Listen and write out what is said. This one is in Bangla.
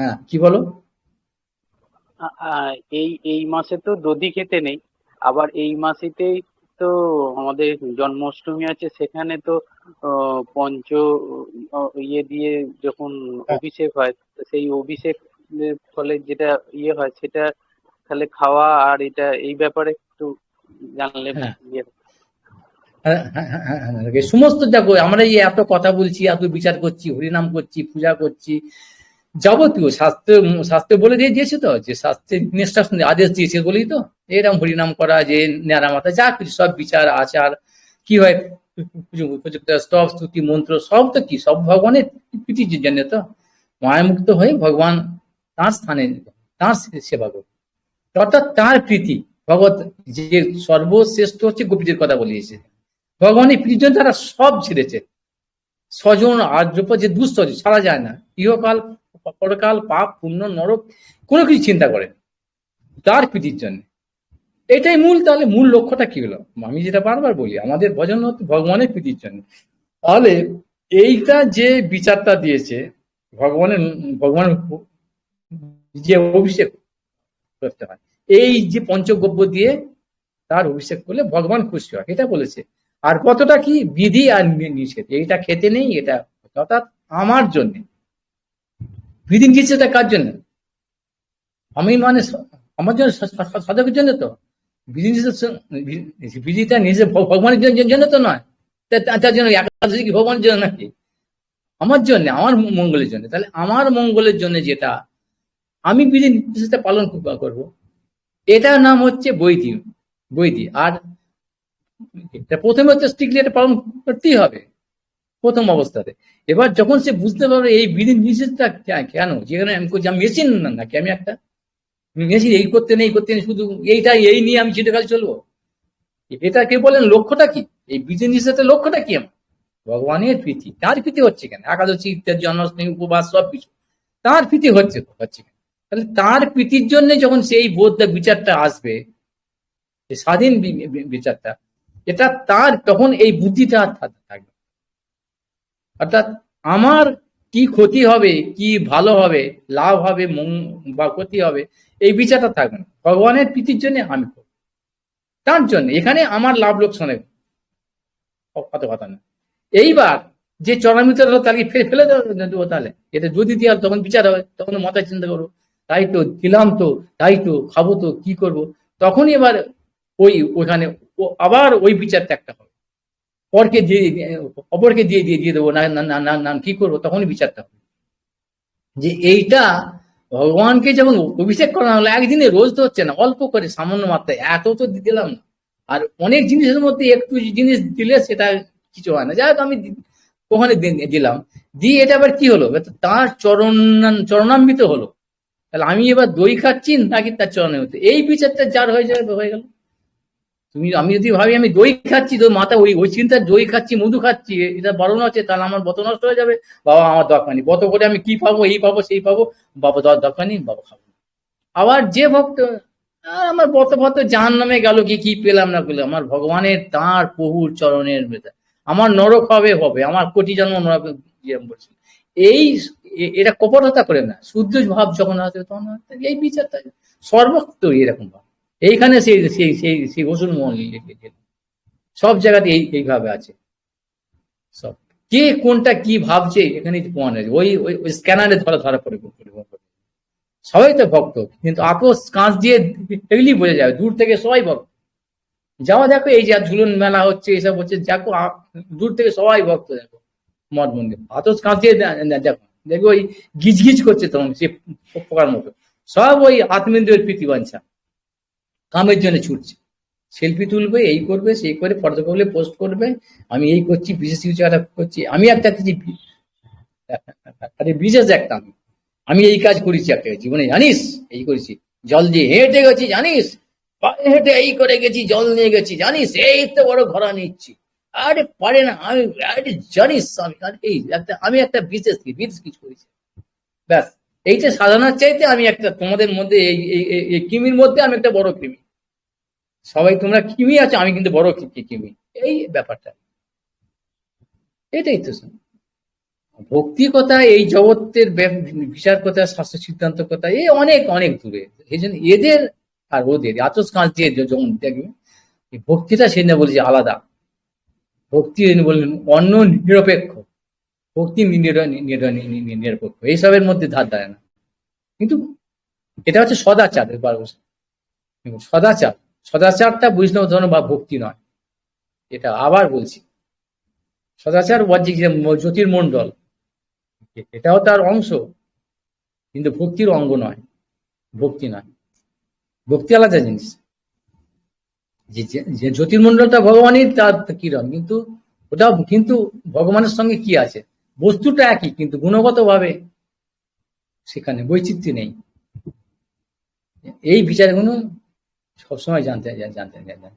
হ্যাঁ কি বলো? এই এই মাসে তো দধি খেতে নেই আবার এই মাসেতেই তো আমাদের জন্মাষ্টমী আছে সেখানে তো পঞ্চ ইয়ে দিয়ে যখন অভিষেক হয় সেই অভিষেক ফলে যেটা ইয়ে হয় সেটা তাহলে খাওয়া আর এটা এই ব্যাপারে একটু জানলে হ্যাঁ। ইয়ে হ্যাঁ, হ্যাঁ, হ্যাঁ, হ্যাঁ, হ্যাঁ, সমস্ত দেখো আমরা এই এত কথা বলছি এত বিচার করছি হরিনাম করছি পূজা করছি যাবতীয় শাস্ত্র শাস্ত্রে বলে দিয়ে দিয়েছে তো, যে শাস্ত্রের ইনস্ট্রাকশন আদেশ দিয়েছে বলেই তো। এরকম হরিনাম করা, যে নেড়া মাথা, যা কিছু, সব বিচার, আচার, কি হয় স্তব, স্তুতি, মন্ত্র, সব তো কি, সব ভগবানের প্রীতির জন্য তো। মায়ামুক্ত হয়ে ভগবান তার স্থানে, তার সেবা করবে। অর্থাৎ তার প্রীতি ভগবত যে সর্বশ্রেষ্ঠ হচ্ছে গোপীদের কথা বলিয়েছে। ভগবানের প্রীতির জন্য তারা সব ছেড়েছে। স্বজন আর্দ্রপ যে দুঃস্থ সারা যায় না। ইহকাল পরকাল পাপ, পুণ্য, নরক, কোনো কিছু চিন্তা করে তার প্রীতির জন্য। এটাই মূল, তাহলে মূল লক্ষ্যটা কি হলো? আমি যেটা বারবার বলি, আমাদের ভজন ভগবানের প্রীতির জন্য। তাহলে এইটা যে বিচারটা দিয়েছে, ভগবানের, ভগবান যে অভিষেক করতে হয়, এই যে পঞ্চগব্য দিয়ে তার অভিষেক করলে ভগবান খুশি হয়, এটা বলেছে। আর কতটা কি? বিধি আর নিষেধ। এইটা খেতে নেই, এটা অর্থাৎ আমার জন্য। বিধি নিষেধটা কার জন্য? আমি মানে আমার জন্য সাধকের জন্য তো। বিধি বিধিটা নিজে ভগবানের জন্য- তো নয়। তা- তা- তার জন্য একাদশী ভগবানের জন্য নাকি? আমার জন্য, আমার মঙ্গলের জন্য। তাহলে আমার মঙ্গলের জন্য যেটা, আমি বিধি নিষেধটা পালন করব। এটার নাম হচ্ছে বৈধি বৈধি আর এটা প্রথমে হচ্ছে স্ট্রিক্টলি এটা পালন করতেই হবে। প্রথম অবস্থাতে। এবার যখন সে বুঝতে পারবে এই বিধি নিষেধটা কেন? যেখানে আমি করছি আমি মেশিন না, নাকি আমি একটা? মেশিন, এই করতে নেই করতে নেই, শুধু এইটা, এই নিয়ে আমি চিরকাল চলবো? এটা কে বলেন, লক্ষ্যটা কি? এই বিধি নিষেধের লক্ষ্যটা কি আমার? ভগবানের প্রীতি। তার প্রীতি হচ্ছে কেন? একাদশী, ইত্যাদি জন্মাষ্টমী উপবাস, সব কিছু। তার প্রীতি হচ্ছে হচ্ছে কেন? তাহলে তার প্রীতির জন্য যখন সেই বোধটা বিচারটা আসবে স্বাধীন বিচারটা, এটা তার, তখন এই বুদ্ধিটা থাকবে। অর্থাৎ আমার কি ক্ষতি হবে, কি ভালো হবে, লাভ হবে বা ক্ষতি হবে, এই বিচারটা থাকবে না। ভগবানের প্রীতির জন্য আমি করব। তার জন্য, এখানে আমার লাভ লোকসানের কত কথা না। এইবার যে চরমিত হলো তাকে ফেলে ফেলে দেবো তাহলে। এটা যদি দেওয়ার তখন বিচার হবে, তখন মাথায় চিন্তা করব, তাই তো দিলাম তো, তাই তো খাব তো, কি করব? তখনই এবার ওই, ওখানে আবার ওই বিচারটা একটা হবে। পরকে দিয়ে, অপরকে দিয়ে দিয়ে দিয়ে দেবো। না না কি করব? তখনই বিচারটা হবে। যে এইটা ভগবানকে যখন অভিষেক করানো হলো, একদিনে রোজ তো হচ্ছে না, অল্প করে, সামান্য মাত্রায়। এত তো দিলাম না। আর অনেক জিনিসের মধ্যে একটু জিনিস দিলে সেটা কিছু হয় না। যাই আমি ওখানে দিলাম। দিয়ে এটা আবার কি হলো? তার চরণ চরণান্বিত হলো। তাহলে আমি এবার দই খাচ্ছি নাকি তার চরণে হতে এই বিচারটা যার হয়ে যাবে, হয়ে গেল। তুমি আমি যদি ভাবি আমি দই খাচ্ছি তো মাথা ওই ওই চিন্তা দই খাচ্ছি মধু খাচ্ছি এটা বারণ আছে তাহলে আমার বত নষ্ট হয়ে যাবে। বাবা আমার দরকার নেই। বত করে আমি কি পাবো এই পাবো সেই পাবো বাবা দর দরকার নেই বাবা খাব আবার যে ভক্ত "আহ, আমার বত ভক্ত জাহান নামে গেল কি কি পেলাম না পেলাম আমার ভগবানের তাঁর প্রভুর চরণের আমার নরক হবে হবে আমার কোটি জন্ম নরক বলছি। এই এটা কপটতা করে না। শুদ্ধ ভাব যখন আসবে তখন এই বিচারটা সর্বত্র এরকম ভাব। এইখানে সেই সেই সেই সেই মোহন লিখেছে সব জায়গাতে এই, এইভাবে আছে। সব। কে কোনটা কি ভাবছে এখানে প্রমাণ আছে ওই ওই স্ক্যানারে ধরা ধরা পড়ে। সবাই তো ভক্ত, কিন্তু আপোষ কাঁচ দিয়ে দেখলেই বোঝা যাবে দূর থেকে সবাই ভক্ত। যাওয়া দেখো, এই যে ঝুলন মেলা হচ্ছে, এসব হচ্ছে, দেখো দূর থেকে সবাই ভক্ত, দেখো, মঠ মন্দির। আতস কাঁচ দিয়ে দেখো দেখো ওই গিজ গিজ করছে তখন, সে পোকার মতো। সব ওই আত্মেন্দ্রের প্রীতি বাঞ্ছা কামের জন্য ছুটছে। সেলফি তুলবে, এই করবে, সেই করে ফটো করলে পোস্ট করবে, আমি এই করছি, বিশেষ কিছু একটা করছি, আমি একটা কিছু আরে বিশেষ একটা আমি। আমি এই কাজ করেছি একটা জীবনে, জানিস? এই করেছি। জল দিয়ে হেঁটে গেছি, জানিস? পায়ে হেঁটে এই করে গেছি, জল নিয়ে গেছি, জানিস? এই তো বড় ঘোড়া নিচ্ছি। আরে পারে না, আমি আরে জানিস আমি এই একটা আমি একটা বিশেষ কি, বিশেষ কিছু করেছি। ব্যাস এইটা সাধারণের চাইতে আমি একটা তোমাদের মধ্যে এই কিমির মধ্যে আমি একটা বড় কৃমি। সবাই তোমরা কিমি আছো, আমি কিন্তু বড় কিমি। এই ব্যাপারটা। এটাই তো ভক্তি কথা, এই জগতের বিচার কথা, শাস্ত্র সিদ্ধান্ত কথা এই অনেক অনেক দূরে। এই জন্য এদের আর ওদের, আতস কাঁচে যখন দেখবে ভক্তিটা সেদিন বলেছে আলাদা। ভক্তি বললেন অন্য নিরপেক্ষ। ভক্তি নির- নির- নির- নির- নিরপেক্ষ। এইসবের মধ্যে ধার দেয় না। কিন্তু এটা হচ্ছে সদাচার সদাচার। সদাচারটা বৈষ্ণব ধর্ম বা ভক্তি নয়। এটা আবার বলছি। সদাচার বাহ্যিক যে জ্যোতির্মণ্ডল, এটাও তার অংশ, কিন্তু ভক্তির অঙ্গ নয়, ভক্তি নয়। ভক্তি আলাদা জিনিস। যে জ্যোতির্মণ্ডলটা ভগবানের তার কিরণ কিন্তু ওটা, কিন্তু ভগবানের সঙ্গে কি আছে? বস্তুটা একই, কিন্তু গুণগত ভাবে সেখানে বৈচিত্র্য নেই। এই বিচারগুলো 就说一讲讲讲讲讲讲。